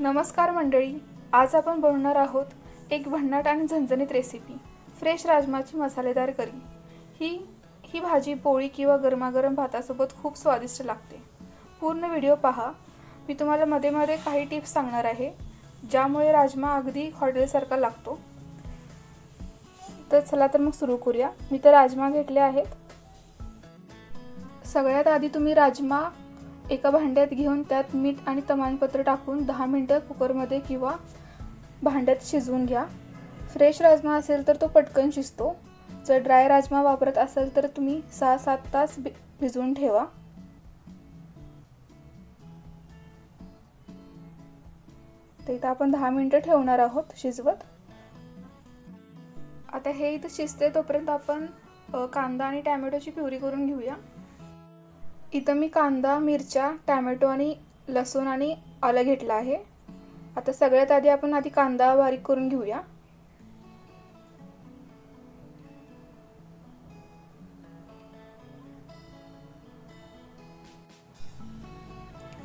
नमस्कार मंडळी आज आपण बनवणार आहोत एक भन्नाट आणि झणझणीत रेसिपी फ्रेश राजमाची मसालेदार करी. ही ही भाजी पोळी किंवा गरमागरम भातासोबत खूप स्वादिष्ट लागते. पूर्ण व्हिडिओ पहा. मी तुम्हाला मध्ये मध्ये काही टिप्स सांगणार आहे ज्यामुळे राजमा अगदी हॉटेलसारखा लागतो. तर चला तर मग सुरू करूया. मी तर राजमा घेतले आहेत. सगळ्यात आधी तुम्ही राजमा एका भांड्यात घेऊन त्यात मीठ आणि तमालपत्र टाकून दहा मिनटं कुकरमध्ये किंवा भांड्यात शिजवून घ्या. फ्रेश राजमा असेल तर तो पटकन शिजतो. जर ड्राय राजमा वापरत असाल तर तुम्ही सहा सात तास भि भिजवून ठेवा. तर इथं आपण दहा मिनटं ठेवणार आहोत शिजवत. आता हे इथं शिजते तोपर्यंत आपण कांदा आणि टॅमॅटोची प्युरी करून घेऊया. इथं मी कांदा मिरच्या टॅमॅटो आणि लसूण आणि आलं घेतलं आहे. आता सगळ्यात आधी आपण आधी कांदा बारीक करून घेऊया.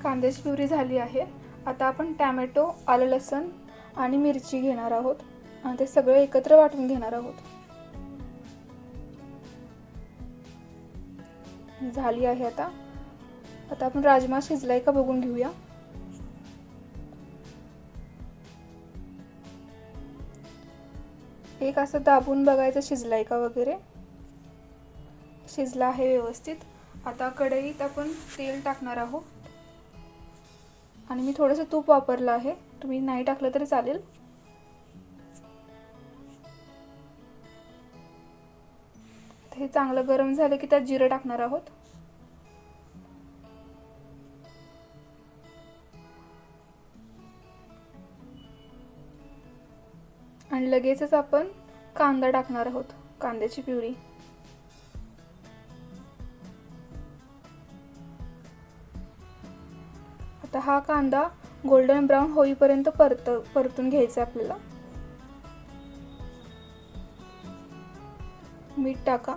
कांद्याची प्युरी झाली आहे. आता आपण टॅमॅटो आलं लसूण आणि मिरची घेणार आहोत. आणि ते सगळं एकत्र वाटून घेणार आहोत. झाली आहे आता. आता आपण राजमा शिजलाय का बघून घेऊया. एक असं दाबून बघायचं शिजलाय का वगैरे. शिजला आहे व्यवस्थित. आता कढईत आपण तेल टाकणार आहोत. आणि मी थोडंसं तूप वापरलं आहे. तुम्ही नाही टाकलं तरी चालेल. हे चांगलं गरम झालं की त्यात जिरं टाकणार आहोत. आणि लगेचच आपण कांदा टाकणार आहोत कांद्याची प्युरी. आता हा कांदा गोल्डन ब्राऊन होईपर्यंत परत परतून घ्यायचा आपल्याला. मीठ टाका.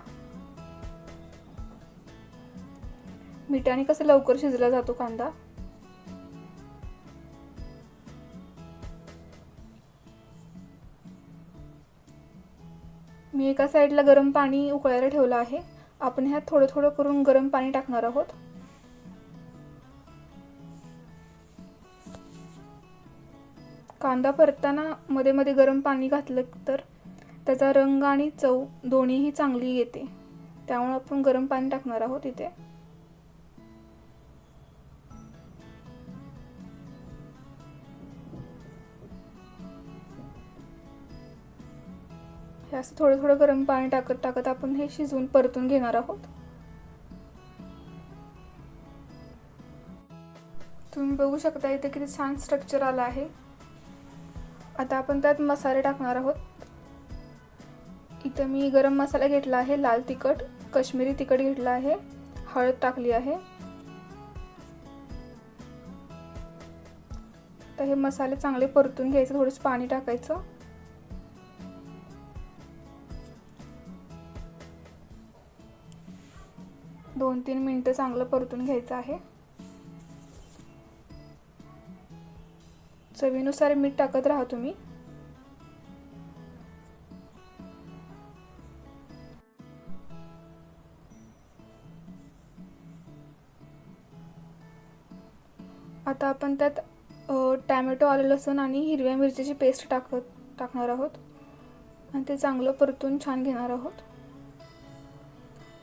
मिठाने कसं लवकर शिजला जातो कांदा? मी एका साईडला गरम पाणी उकळायला ठेवलं आहे. आपण ह्यात थोडं थोडं करून गरम पाणी टाकणार आहोत. कांदा परतताना मध्ये मध्ये गरम पाणी घातलं तर त्याचा रंग आणि चव दोन्हीही चांगली येते. त्यामुळे आपण गरम पाणी टाकणार आहोत इथे. असं थोडं थोडं गरम पाणी टाकत टाकत आपण हे शिजवून परतून घेणार आहोत. तुम्ही बघू शकता इथे किती छान स्ट्रक्चर आलं आहे. आता आपण त्यात मसाले टाकणार आहोत. इथं मी गरम मसाला घेतला आहे लाल तिखट कश्मीरी तिखट घेतला आहे हळद टाकली आहे. तर हे मसाले चांगले परतून घ्यायचे थोडंसं पाणी टाकायचं. दोन तीन मिनटं चांगलं परतून घ्यायचं आहे. चवीनुसार मीठ टाकत राहा तुम्ही. आता आपण त्यात टॅमॅटो आलं लसूण आणि हिरव्या मिरचीची पेस्ट टाकत टाकणार आहोत. आणि ते चांगलं परतून छान घेणार आहोत.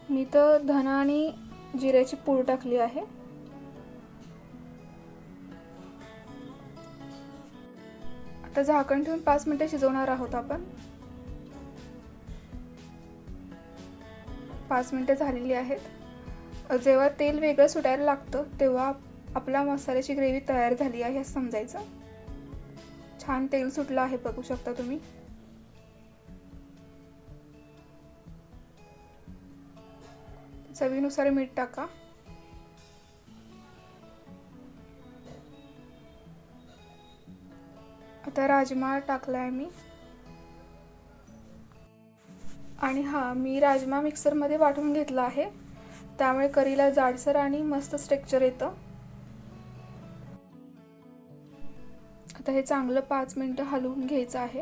मी तर धना आणि जिऱ्याची पूड टाकली आहे. आता झाकण ठेवून पाच मिनटं शिजवणार आहोत आपण. पाच मिनटं झालेली आहेत. जेव्हा तेल वेगळं सुटायला लागतं तेव्हा आपला मसाल्याची ग्रेव्ही तयार झाली आहे असं समजायचं? छान तेल सुटलं आहे बघू शकता तुम्ही. चवीनुसार मीठ टाका. आता राजमा टाकला आहे मी. आणि हां मी राजमा मिक्सरमध्ये वाटून घेतला आहे. त्यामुळे करीला जाडसर आणि मस्त स्ट्रेक्चर येतं. आता हे चांगलं पाच मिनटं हलवून घ्यायचं आहे.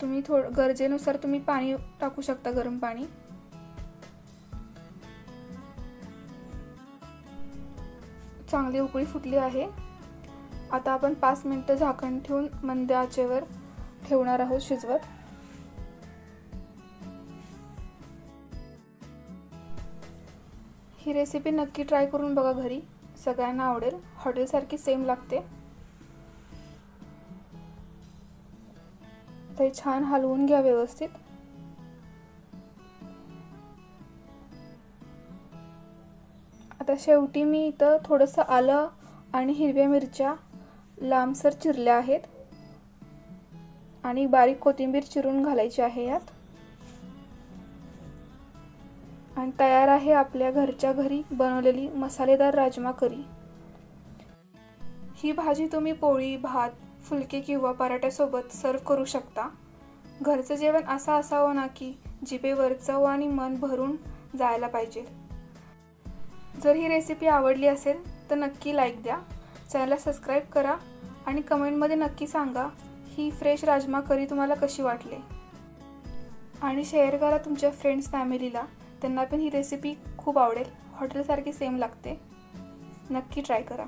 तुम्ही थोडं गरजेनुसार तुम्ही पाणी टाकू शकता गरम पाणी. चांगली उकळी फुटली आहे. आता आपण पाच मिनटं झाकण ठेवून मंद आचेवर ठेवणार आहोत शिजवत. ही रेसिपी नक्की ट्राय करून बघा घरी. सगळ्यांना आवडेल. हॉटेलसारखी सेम लागते. ते छान हलवून घ्या व्यवस्थित. आता शेवटी मी इथं थोडंसं आलं आणि हिरव्या मिरच्या लांबसर चिरल्या आहेत. आणि बारीक कोथिंबीर चिरून घालायची आहे यात. आणि तयार आहे आपल्या घरच्या घरी बनवलेली मसालेदार राजमा करी. ही भाजी तुम्ही पोळी भात फुलके किंवा पराठ्यासोबत सर्व करू शकता. घरचं जेवण असं असावं ना की जिभेवर चव आणि मन भरून जायला पाहिजे. जर ही रेसिपी आवडली असेल तर नक्की लाईक द्या. चॅनलला सबस्क्राईब करा आणि कमेंटमध्ये नक्की सांगा ही फ्रेश राजमा करी तुम्हाला कशी वाटली? आणि शेअर करा तुमच्या फ्रेंड्स फॅमिलीला त्यांना पण ही रेसिपी खूप आवडेल. हॉटेलसारखी सेम लागते. नक्की ट्राय करा.